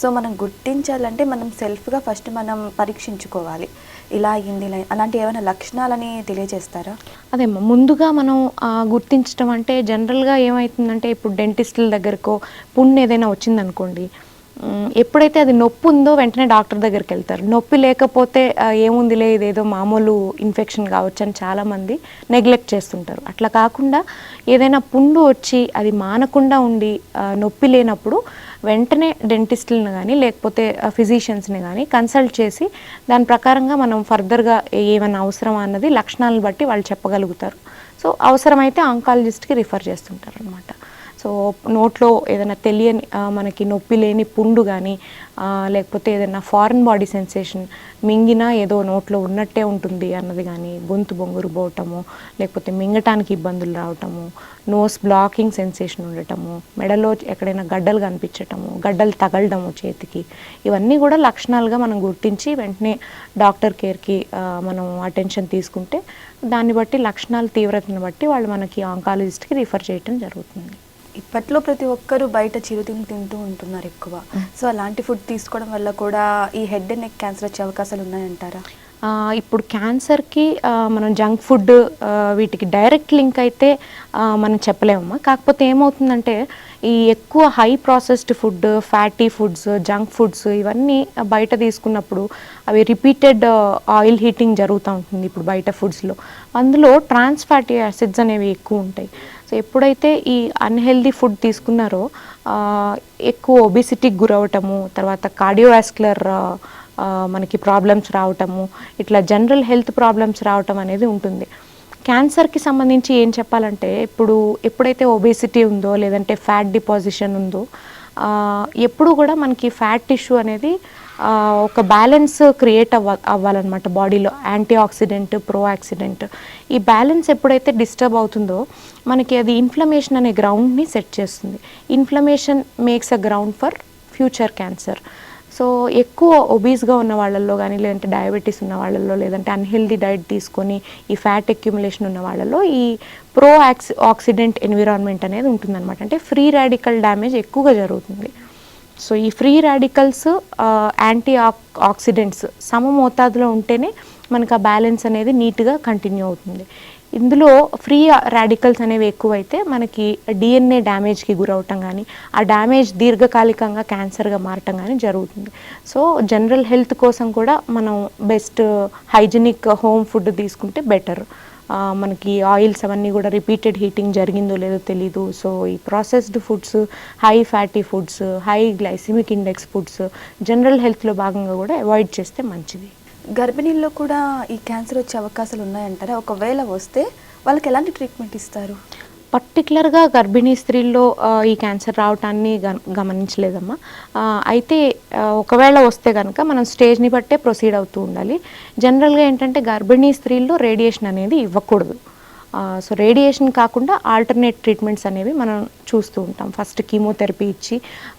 సో మనం గుర్తించాలంటే మనం సెల్ఫ్గా ఫస్ట్ మనం పరీక్షించుకోవాలి. ఇలా అయింది ఇలా అలాంటి ఏమైనా లక్షణాలని తెలియజేస్తారా? అదే ముందుగా మనం గుర్తించడం అంటే జనరల్గా ఏమవుతుందంటే ఇప్పుడు డెంటిస్టుల దగ్గరకో పుండు ఏదైనా వచ్చిందనుకోండి ఎప్పుడైతే అది నొప్పి ఉందో వెంటనే డాక్టర్ దగ్గరికి వెళ్తారు. నొప్పి లేకపోతే ఏముందిలే ఇదేదో మామూలు ఇన్ఫెక్షన్ కావచ్చు అని చాలామంది నెగ్లెక్ట్ చేస్తుంటారు. అట్లా కాకుండా ఏదైనా పుండు వచ్చి అది మానకుండా ఉండి నొప్పి లేనప్పుడు వెంటనే డెంటిస్టులను కానీ లేకపోతే ఫిజిషియన్స్ని కానీ కన్సల్ట్ చేసి దాని ప్రకారంగా మనం ఫర్దర్గా ఏమైనా అవసరమా అన్నది లక్షణాలను బట్టి వాళ్ళు చెప్పగలుగుతారు. సో అవసరమైతే ఆంకాలజిస్ట్కి రిఫర్ చేస్తుంటారు అనమాట సో నోట్లో ఏదైనా తెలియని మనకి నొప్పి లేని పుండు కానీ లేకపోతే ఏదైనా ఫారిన్ బాడీ సెన్సేషన్ మింగినా ఏదో నోట్లో ఉన్నట్టే ఉంటుంది అన్నది కానీ గొంతు బొంగురు పోవటము లేకపోతే మింగటానికి ఇబ్బందులు రావటము నోస్ బ్లాకింగ్ సెన్సేషన్ ఉండటము మెడలో ఎక్కడైనా గడ్డలు కనిపించటము గడ్డలు తగలడము చేతికి ఇవన్నీ కూడా లక్షణాలుగా మనం గుర్తించి వెంటనే డాక్టర్ కేర్కి మనం అటెన్షన్ తీసుకుంటే దాన్ని బట్టి లక్షణాల తీవ్రతను బట్టి వాళ్ళు మనకి ఆంకాలజిస్ట్కి రిఫర్ చేయటం జరుగుతుంది. ఇప్పట్లో ప్రతి ఒక్కరూ బయట చిరుతిండి తింటూ ఉంటున్నారు ఎక్కువ. సో అలాంటి ఫుడ్ తీసుకోవడం వల్ల కూడా ఈ హెడ్ అండ్ నెక్ క్యాన్సర్ వచ్చే అవకాశాలు ఉన్నాయంటారా? ఇప్పుడు క్యాన్సర్కి మనం జంక్ ఫుడ్ వీటికి డైరెక్ట్ లింక్ అయితే మనం చెప్పలేమమ్మా. కాకపోతే ఏమవుతుందంటే ఈ ఎక్కువ high processed food fatty foods junk foods ఇవన్నీ బయట తీసుకున్నప్పుడు అవి రిపీటెడ్ ఆయిల్ హీటింగ్ జరుగుతూ ఉంటుంది ఇప్పుడు బయట ఫుడ్స్లో. అందులో ట్రాన్స్ ఫ్యాటీ యాసిడ్స్ అనేవి ఎక్కువ ఉంటాయి. సో ఎప్పుడైతే ఈ అన్హెల్దీ ఫుడ్ తీసుకున్నారో ఎక్కువ ఒబిసిటీకి గురవటము తర్వాత కార్డియోవాస్కులర్ మనకి ప్రాబ్లమ్స్ రావటము ఇట్లా జనరల్ హెల్త్ ప్రాబ్లమ్స్ రావటం అనేది ఉంటుంది. క్యాన్సర్కి సంబంధించి ఏం చెప్పాలంటే ఇప్పుడు ఎప్పుడైతే ఒబేసిటీ ఉందో లేదంటే ఫ్యాట్ డిపాజిషన్ ఉందో ఎప్పుడు కూడా మనకి ఫ్యాట్ టిష్యూ అనేది ఒక బ్యాలెన్స్ క్రియేట్ అవ్వ అవ్వాలన్నమాట బాడీలో. యాంటీ ఆక్సిడెంట్ ప్రో ఆక్సిడెంట్ ఈ బ్యాలెన్స్ ఎప్పుడైతే డిస్టర్బ్ అవుతుందో మనకి అది ఇన్ఫ్లమేషన్ అనే గ్రౌండ్ని సెట్ చేస్తుంది. Inflammation makes a ground for future cancer. So ఎక్కువ ఒబీస్గా ఉన్న వాళ్ళల్లో కానీ లేదంటే డయాబెటీస్ ఉన్న వాళ్ళల్లో లేదంటే అన్హెల్దీ డైట్ తీసుకొని ఈ ఫ్యాట్ అక్యుములేషన్ ఉన్న వాళ్ళలో ఈ ప్రో ఆక్సి ఆక్సిడెంట్ ఎన్విరాన్మెంట్ అనేది ఉంటుందన్నమాట. అంటే ఫ్రీ రాడికల్ డ్యామేజ్ ఎక్కువగా జరుగుతుంది. సో ఈ ఫ్రీ రాడికల్స్ యాంటీ ఆక్సిడెంట్స్ సమ మోతాదులో ఉంటేనే మనకు ఆ బ్యాలెన్స్ అనేది నీట్గా కంటిన్యూ అవుతుంది. ఇందులో ఫ్రీ రాడికల్స్ అనేవి ఎక్కువైతే మనకి డిఎన్ఏ డ్యామేజ్కి గురవటం కానీ ఆ డ్యామేజ్ దీర్ఘకాలికంగా క్యాన్సర్గా మారటం కానీ జరుగుతుంది. సో జనరల్ హెల్త్ కోసం కూడా మనం బెస్ట్ హైజీనిక్ హోమ్ ఫుడ్ తీసుకుంటే బెటర్. మనకి ఆయిల్స్ అవన్నీ కూడా రిపీటెడ్ హీటింగ్ జరిగిందో లేదో తెలీదు. సో ఈ processed foods high fatty foods high glycemic index foods general హెల్త్లో భాగంగా కూడా అవాయిడ్ చేస్తే మంచిది. గర్భిణీల్లో కూడా ఈ క్యాన్సర్ వచ్చే అవకాశాలు ఉన్నాయంటారా? ఒకవేళ వస్తే వాళ్ళకి ఎలాంటి ట్రీట్మెంట్ ఇస్తారు? పర్టికులర్గా గర్భిణీ స్త్రీల్లో ఈ క్యాన్సర్ రావటాన్ని గమనించలేదమ్మా. అయితే ఒకవేళ వస్తే కనుక మనం స్టేజ్ని బట్టే ప్రొసీడ్ అవుతూ ఉండాలి. జనరల్గా ఏంటంటే గర్భిణీ స్త్రీల్లో రేడియేషన్ అనేది ఇవ్వకూడదు. సో రేడియేషన్ కాకుండా ఆల్టర్నేట్ ట్రీట్మెంట్స్ అనేవి మనం చూస్తూ ఉంటాం. ఫస్ట్ కీమోథెరపీ ఇచ్చి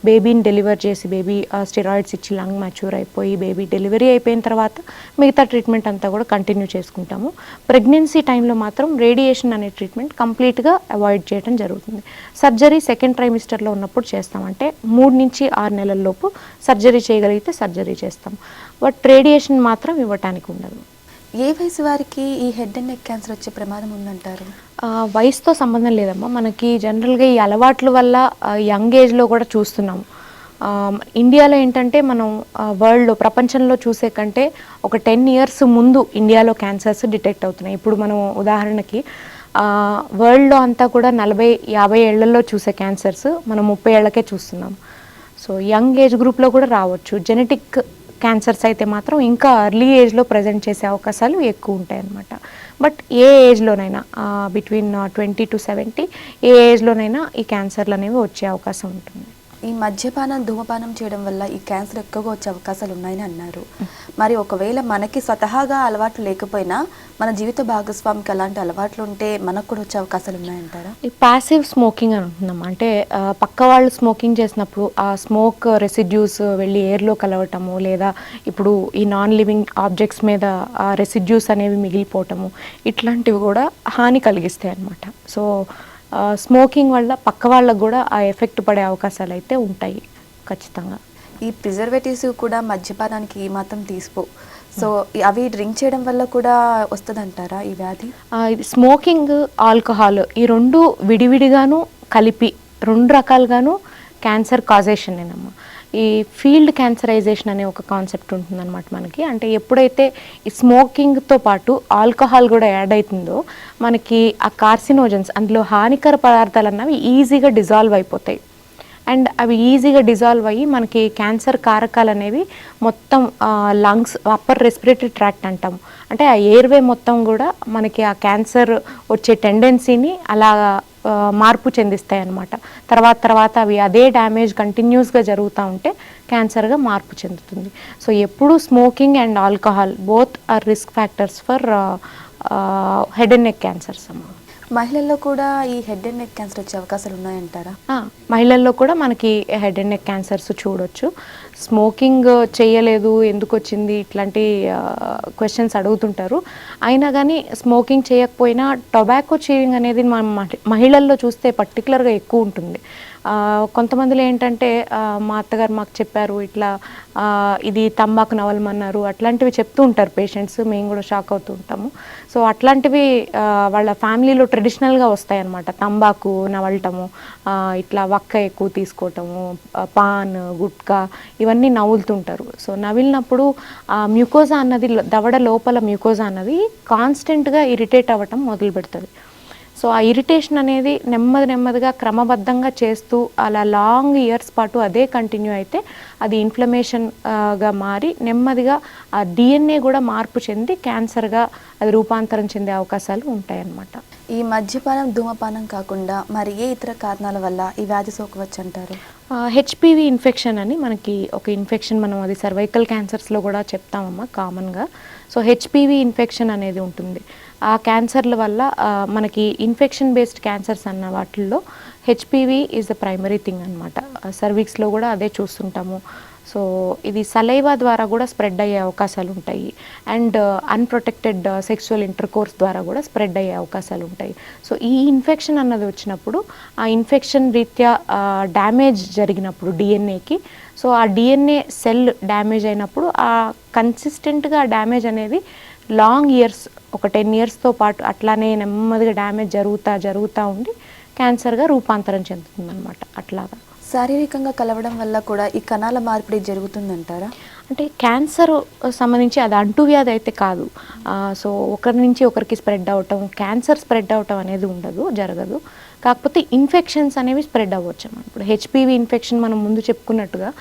బేబీని డెలివర్ చేసి బేబీ స్టెరాయిడ్స్ ఇచ్చి లంగ్ మెచ్యూర్ అయిపోయి బేబీ డెలివరీ అయిపోయిన తర్వాత మిగతా ట్రీట్మెంట్ అంతా కూడా కంటిన్యూ చేసుకుంటాము. ప్రెగ్నెన్సీ టైంలో మాత్రం రేడియేషన్ అనే ట్రీట్మెంట్ కంప్లీట్గా అవాయిడ్ చేయడం జరుగుతుంది. సర్జరీ సెకండ్ ట్రైమిస్టర్లో ఉన్నప్పుడు చేస్తామంటే మూడు నుంచి ఆరు నెలల లోపు సర్జరీ చేయగలిగితే సర్జరీ చేస్తాం. బట్ రేడియేషన్ మాత్రం ఇవ్వటానికి ఉండదు. ఏ వయసు వారికి ఈ హెడ్ అండ్ నెక్ క్యాన్సర్ వచ్చే ప్రమాదం ఉందంటారు? వయసుతో సంబంధం లేదమ్మా. మనకి జనరల్గా ఈ అలవాట్ల వల్ల యంగ్ ఏజ్లో కూడా చూస్తున్నాము. ఇండియాలో ఏంటంటే మనం వరల్డ్లో ప్రపంచంలో చూసే కంటే ఒక టెన్ ఇయర్స్ ముందు ఇండియాలో క్యాన్సర్స్ డిటెక్ట్ అవుతున్నాయి. ఇప్పుడు మనం ఉదాహరణకి వరల్డ్లో అంతా కూడా నలభై యాభై ఏళ్ళలో చూసే క్యాన్సర్స్ మనం ముప్పై ఏళ్ళకే చూస్తున్నాం. సో యంగ్ ఏజ్ గ్రూప్లో కూడా రావచ్చు. జెనెటిక్ క్యాన్సర్స్ అయితే మాత్రం ఇంకా ఎర్లీ ఏజ్లో ప్రజెంట్ చేసే అవకాశాలు ఎక్కువ ఉంటాయి అన్నమాట. బట్ ఏ ఏజ్లోనైనా బిట్వీన్ ట్వంటీ టు సెవెంటీ ఏ ఏజ్లోనైనా ఈ క్యాన్సర్లు అనేవి వచ్చే అవకాశం ఉంటుంది. ఈ మద్యపానం ధూమపానం చేయడం వల్ల ఈ క్యాన్సర్ ఎక్కువగా వచ్చే అవకాశాలు ఉన్నాయని అన్నారు. మరి ఒకవేళ మనకి స్వతహాగా అలవాట్లు లేకపోయినా మన జీవిత భాగస్వామికి అలాంటి అలవాట్లు ఉంటే మనకు కూడా వచ్చే అవకాశాలు ఉన్నాయంటారా? ఈ ప్యాసివ్ స్మోకింగ్ అని అంటున్నాం. అంటే పక్క వాళ్ళు స్మోకింగ్ చేసినప్పుడు ఆ స్మోక్ రెసిడ్యూస్ వెళ్ళి ఎయిర్లో కలవటము లేదా ఇప్పుడు ఈ నాన్ లివింగ్ ఆబ్జెక్ట్స్ మీద ఆ రెసిడ్యూస్ అనేవి మిగిలిపోవటము ఇట్లాంటివి కూడా హాని కలిగిస్తాయి అన్నమాట సో స్మోకింగ్ వల్ల పక్క వాళ్ళకు కూడా ఆ ఎఫెక్ట్ పడే అవకాశాలు అయితే ఉంటాయి ఖచ్చితంగా. ఈ ప్రిజర్వేటివ్స్ కూడా మద్యపానానికి ఈ మాత్రం తీసిపో సో అవి డ్రింక్ చేయడం వల్ల కూడా వస్తుందంటారా ఈ వ్యాధి? స్మోకింగ్ ఆల్కహాల్ ఈ రెండు విడివిడిగాను కలిపి రెండు రకాలుగాను క్యాన్సర్ కాజేషన్ ఏనమ్మా. ఈ ఫీల్డ్ క్యాన్సరైజేషన్ అనే ఒక కాన్సెప్ట్ ఉంటుందన్నమాట మనకి. అంటే ఎప్పుడైతే ఈ స్మోకింగ్తో పాటు ఆల్కహాల్ కూడా యాడ్ అవుతుందో మనకి ఆ కార్సినోజన్స్ అందులో హానికర పదార్థాలు అన్నవి ఈజీగా డిజాల్వ్ అయిపోతాయి. అండ్ అవి ఈజీగా డిజాల్వ్ అయ్యి మనకి క్యాన్సర్ కారకాలు అనేవి మొత్తం లంగ్స్ అప్పర్ రెస్పిరేటరీ ట్రాక్ట్ అంటాం. అంటే ఆ ఎయిర్వే మొత్తం కూడా మనకి ఆ క్యాన్సర్ వచ్చే టెండెన్సీని అలా మార్పు చెందిస్తాయి అన్నమాట తర్వాత తర్వాత అవి అదే డ్యామేజ్ కంటిన్యూస్గా జరుగుతూ ఉంటే క్యాన్సర్గా మార్పు చెందుతుంది. సో ఎప్పుడు smoking and alcohol both are risk factors for head and neck cancers అమ్మా. మహిళల్లో కూడా ఈ హెడ్ అండ్ నెక్ క్యాన్సర్ వచ్చే అవకాశాలు ఉన్నాయంటారా? మహిళల్లో కూడా మనకి హెడ్ అండ్ నెక్ క్యాన్సర్స్ చూడొచ్చు. స్మోకింగ్ చేయలేదు ఎందుకు వచ్చింది ఇట్లాంటి క్వశ్చన్స్ అడుగుతుంటారు. అయినా కానీ స్మోకింగ్ చేయకపోయినా టొబాకో చీవింగ్ అనేది మన మహిళల్లో చూస్తే పర్టికులర్గా ఎక్కువ ఉంటుంది. కొంతమందిలో ఏంటంటే మా అత్తగారు మాకు చెప్పారు ఇట్లా ఇది తంబాకు నవలమన్నారు అట్లాంటివి చెప్తూ ఉంటారు పేషెంట్స్ మేము కూడా షాక్ అవుతూ ఉంటాము. సో అట్లాంటివి వాళ్ళ ఫ్యామిలీలో ట్రెడిషనల్గా వస్తాయన్నమాట. తంబాకు నవలటము ఇట్లా వక్క ఎక్కువ తీసుకోవటము పాన్ గుట్కా ఇవన్నీ నవ్వులుతుంటారు సో నవిలినప్పుడు ఆ మ్యూకోజా అన్నది దవడ లోపల మ్యూకోజా అన్నది కాన్స్టెంట్గా ఇరిటేట్ అవ్వటం మొదలు పెడుతుంది సో ఆ ఇరిటేషన్ అనేది నెమ్మది నెమ్మదిగా క్రమబద్ధంగా చేస్తూ అలా లాంగ్ ఇయర్స్ పాటు అదే కంటిన్యూ అయితే అది ఇన్ఫ్లమేషన్గా మారి నెమ్మదిగా ఆ డిఎన్ఏ కూడా మార్పు చెంది క్యాన్సర్గా అది రూపాంతరం చెందే అవకాశాలు ఉంటాయన్నమాట. ఈ మద్యపానం ధూమపానం కాకుండా మరి ఏ ఇతర కారణాల వల్ల ఈ వ్యాధి సోకవచ్చు అంటారు హెచ్పివి ఇన్ఫెక్షన్ అని మనకి ఒక ఇన్ఫెక్షన్ మనం అది సర్వైకల్ క్యాన్సర్స్లో కూడా చెప్తామమ్మా కామన్గా సో హెచ్పివి ఇన్ఫెక్షన్ అనేది ఉంటుంది. ఆ క్యాన్సర్ల వల్ల మనకి ఇన్ఫెక్షన్ బేస్డ్ క్యాన్సర్స్ అన్న వాటిల్లో HPV is the primary thing అనమాట సర్వీక్స్లో కూడా అదే చూస్తుంటాము. సో ఇది సలైవా ద్వారా కూడా స్ప్రెడ్ అయ్యే అవకాశాలు ఉంటాయి. అండ్ అన్ప్రొటెక్టెడ్ సెక్సువల్ ఇంటర్కోర్స్ ద్వారా కూడా స్ప్రెడ్ అయ్యే అవకాశాలు ఉంటాయి. సో ఈ ఇన్ఫెక్షన్ అన్నది వచ్చినప్పుడు ఆ ఇన్ఫెక్షన్ రీత్యా డ్యామేజ్ జరిగినప్పుడు డిఎన్ఏకి సో ఆ డిఎన్ఏ సెల్ డ్యామేజ్ అయినప్పుడు ఆ కన్సిస్టెంట్గా డ్యామేజ్ అనేది లాంగ్ ఇయర్స్ ఒక టెన్ ఇయర్స్తో పాటు అట్లానే నెమ్మదిగా డ్యామేజ్ జరుగుతూ జరుగుతూ ఉండి క్యాన్సర్గా రూపాంతరం చెందుతుంది అనమాట అట్లాగా. శారీరకంగా కలవడం వల్ల కూడా ఈ కణాల మార్పిడి జరుగుతుందంటారా? అంటే క్యాన్సర్ సంబంధించి అది అంటువ్యాధి అయితే కాదు. సో ఒకరి నుంచి ఒకరికి స్ప్రెడ్ అవటం క్యాన్సర్ స్ప్రెడ్ అవటం అనేది ఉండదు జరగదు. కాకపోతే ఇన్ఫెక్షన్స్ అనేవి స్ప్రెడ్ అవ్వచ్చు అన్నమాట. ఇప్పుడు హెచ్పివి ఇన్ఫెక్షన్ మనం ముందు చెప్పుకున్నట్టుగా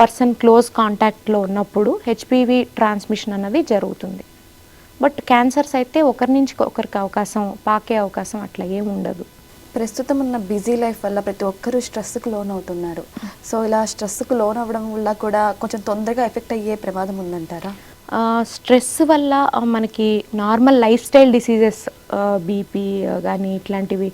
పర్సన్ క్లోజ్ కాంటాక్ట్లో ఉన్నప్పుడు హెచ్పివి ట్రాన్స్మిషన్ అన్నది జరుగుతుంది. బట్ క్యాన్సర్స్ అయితే ఒకరి నుంచి ఒకరికి అవకాశం పాకే అవకాశం అట్లా ఏం ఉండదు. ప్రస్తుతం ఉన్న బిజీ లైఫ్ వల్ల ప్రతి ఒక్కరూ స్ట్రెస్కి లోన్ అవుతున్నారు సో ఇలా స్ట్రెస్కి లోన్ అవ్వడం వల్ల కూడా కొంచెం తొందరగా ఎఫెక్ట్ అయ్యే ప్రమాదం ఉందంటారా? స్ట్రెస్ వల్ల మనకి normal life style diseases BP కానీ ఇట్లాంటివి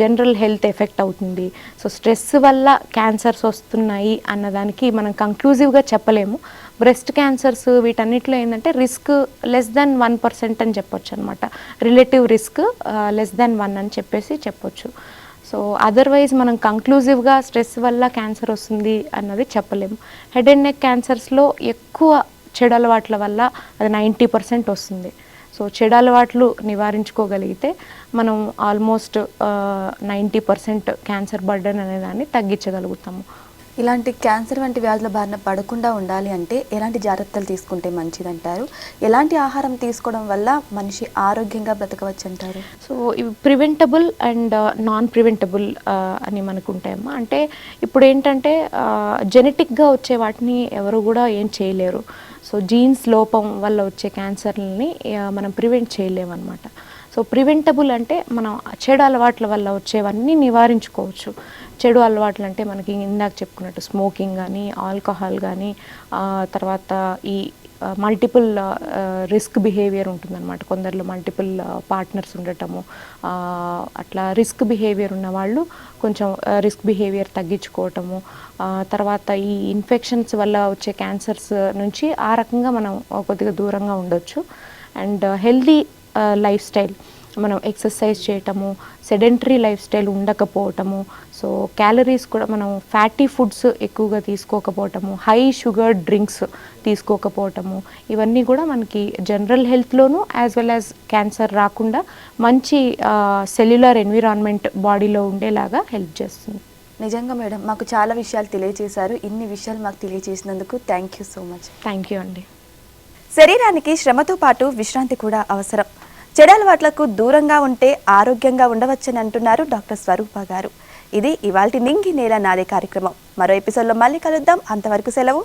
జనరల్ హెల్త్ ఎఫెక్ట్ అవుతుంది. సో స్ట్రెస్ వల్ల క్యాన్సర్స్ వస్తున్నాయి అన్నదానికి మనం కంక్లూజివ్గా చెప్పలేము. బ్రెస్ట్ క్యాన్సర్స్ వీటన్నిటిలో ఏంటంటే risk less than one percent అని చెప్పొచ్చు అనమాట relative risk less than one అని చెప్పేసి చెప్పొచ్చు. సో అదర్వైజ్ మనం కంక్లూజివ్గా స్ట్రెస్ వల్ల క్యాన్సర్ వస్తుంది అన్నది చెప్పలేము. హెడ్ అండ్ నెక్ క్యాన్సర్స్లో ఎక్కువ చెడు అలవాట్ల వల్ల అది నైంటీ పర్సెంట్ వస్తుంది. సో చెడు అలవాట్లు నివారించుకోగలిగితే మనం almost ninety percent cancer burden అనేదాన్ని తగ్గించగలుగుతాము. ఇలాంటి క్యాన్సర్ వంటి వ్యాధుల బారిన పడకుండా ఉండాలి అంటే ఎలాంటి జాగ్రత్తలు తీసుకుంటే మంచిదంటారు? ఎలాంటి ఆహారం తీసుకోవడం వల్ల మనిషి ఆరోగ్యంగా బ్రతకవచ్చు అంటారు సో ఇవి preventable and uh, non preventable uh, అని మనకు ఉంటాయమ్మా అంటే ఇప్పుడు ఏంటంటే uh, జెనెటిక్గా వచ్చే వాటిని ఎవరు కూడా ఏం చేయలేరు. సో జీన్స్ లోపం వల్ల వచ్చే క్యాన్సర్ని మనం ప్రివెంట్ చేయలేమన్నమాట. సో ప్రివెంటబుల్ అంటే మనం చెడు అలవాట్ల వల్ల వచ్చేవన్నీ నివారించుకోవచ్చు. చెడు అలవాట్లు అంటే మనకి ఇందాక చెప్పుకున్నట్టు స్మోకింగ్ కానీ ఆల్కహాల్ కానీ తర్వాత ఈ మల్టిపుల్ రిస్క్ బిహేవియర్ ఉంటుందన్నమాట. కొందరిలో మల్టిపుల్ పార్ట్నర్స్ ఉండటము అట్లా రిస్క్ బిహేవియర్ ఉన్న వాళ్ళు కొంచెం రిస్క్ బిహేవియర్ తగ్గించుకోవటము తర్వాత ఈ ఇన్ఫెక్షన్స్ వల్ల వచ్చే క్యాన్సర్స్ నుంచి ఆ రకంగా మనం కొద్దిగా దూరంగా ఉండొచ్చు. అండ్ హెల్దీ లైఫ్ స్టైల్ మనం ఎక్సర్సైజ్ చేయటము సెడెంటరీ లైఫ్ స్టైల్ ఉండకపోవటము సో క్యాలరీస్ కూడా మనం ఫ్యాటీ ఫుడ్స్ ఎక్కువగా తీసుకోకపోవటము హై షుగర్ డ్రింక్స్ తీసుకోకపోవటము ఇవన్నీ కూడా మనకి జనరల్ హెల్త్లోనూ యాజ్ వెల్ యాజ్ క్యాన్సర్ రాకుండా మంచి సెల్యులర్ ఎన్విరాన్మెంట్ బాడీలో ఉండేలాగా హెల్ప్ చేస్తుంది. నిజంగా మేడం మాకు చాలా విషయాలు తెలియజేశారు ఇన్ని విషయాలు మాకు తెలియజేసినందుకు thank you so much thank you అండి. శరీరానికి శ్రమతో పాటు విశ్రాంతి కూడా అవసరం. చెడలవాట్లకు దూరంగా ఉంటే ఆరోగ్యంగా ఉండవచ్చని అంటున్నారు డాక్టర్ స్వరూప గారు. ఇది ఇవాల్టి నింగి నేల నాదే కార్యక్రమం. మరో ఎపిసోడ్లో మళ్ళీ కలుద్దాం. అంతవరకు సెలవు.